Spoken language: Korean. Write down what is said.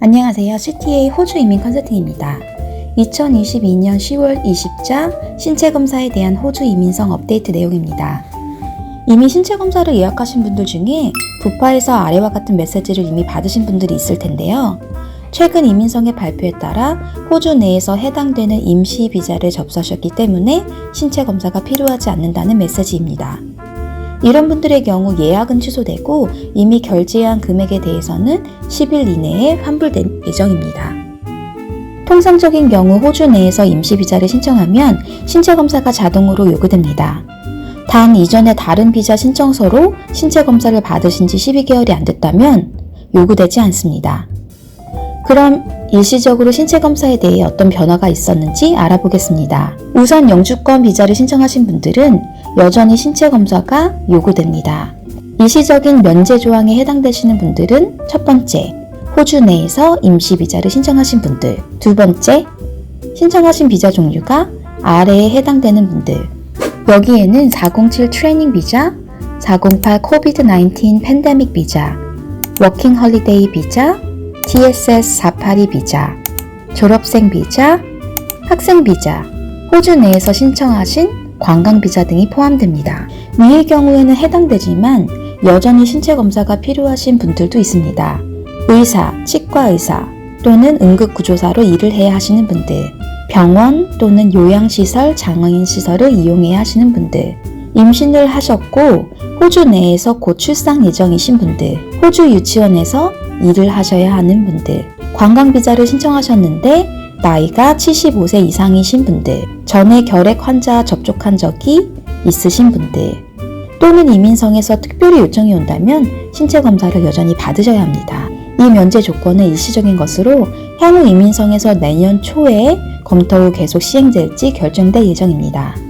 안녕하세요. CTA 호주 이민 컨설팅입니다. 2022년 10월 20자 신체 검사에 대한 호주 이민성 업데이트 내용입니다. 이미 신체 검사를 예약하신 분들 중에 부파에서 아래와 같은 메시지를 이미 받으신 분들이 있을 텐데요. 최근 이민성의 발표에 따라 호주 내에서 해당되는 임시 비자를 접수하셨기 때문에 신체 검사가 필요하지 않는다는 메시지입니다. 이런 분들의 경우 예약은 취소되고 이미 결제한 금액에 대해서는 10일 이내에 환불될 예정입니다. 통상적인 경우 호주 내에서 임시 비자를 신청하면 신체 검사가 자동으로 요구됩니다. 단 이전에 다른 비자 신청서로 신체 검사를 받으신 지 12개월이 안 됐다면 요구되지 않습니다. 그럼 일시적으로 신체 검사에 대해 어떤 변화가 있었는지 알아보겠습니다. 우선 영주권 비자를 신청하신 분들은 여전히 신체 검사가 요구됩니다. 일시적인 면제 조항에 해당되시는 분들은 첫 번째, 호주 내에서 임시 비자를 신청하신 분들. 두 번째, 신청하신 비자 종류가 아래에 해당되는 분들. 여기에는 407 트레이닝 비자, 408 코비드 19 팬데믹 비자, 워킹 홀리데이 비자, TSS 482 비자, 졸업생 비자, 학생 비자, 호주 내에서 신청하신 관광 비자 등이 포함됩니다. 위의 경우에는 해당되지만 여전히 신체 검사가 필요하신 분들도 있습니다. 의사, 치과 의사 또는 응급구조사로 일을 해야 하시는 분들, 병원 또는 요양시설, 장애인 시설을 이용해야 하시는 분들, 임신을 하셨고 호주 내에서 곧 출산 예정이신 분들, 호주 유치원에서 일을 하셔야 하는 분들, 관광 비자를 신청하셨는데 나이가 75세 이상이신 분들, 전에 결핵 환자 접촉한 적이 있으신 분들, 또는 이민성에서 특별히 요청이 온다면 신체 검사를 여전히 받으셔야 합니다. 이 면제 조건은 일시적인 것으로 향후 이민성에서 내년 초에 검토 후 계속 시행될지 결정될 예정입니다.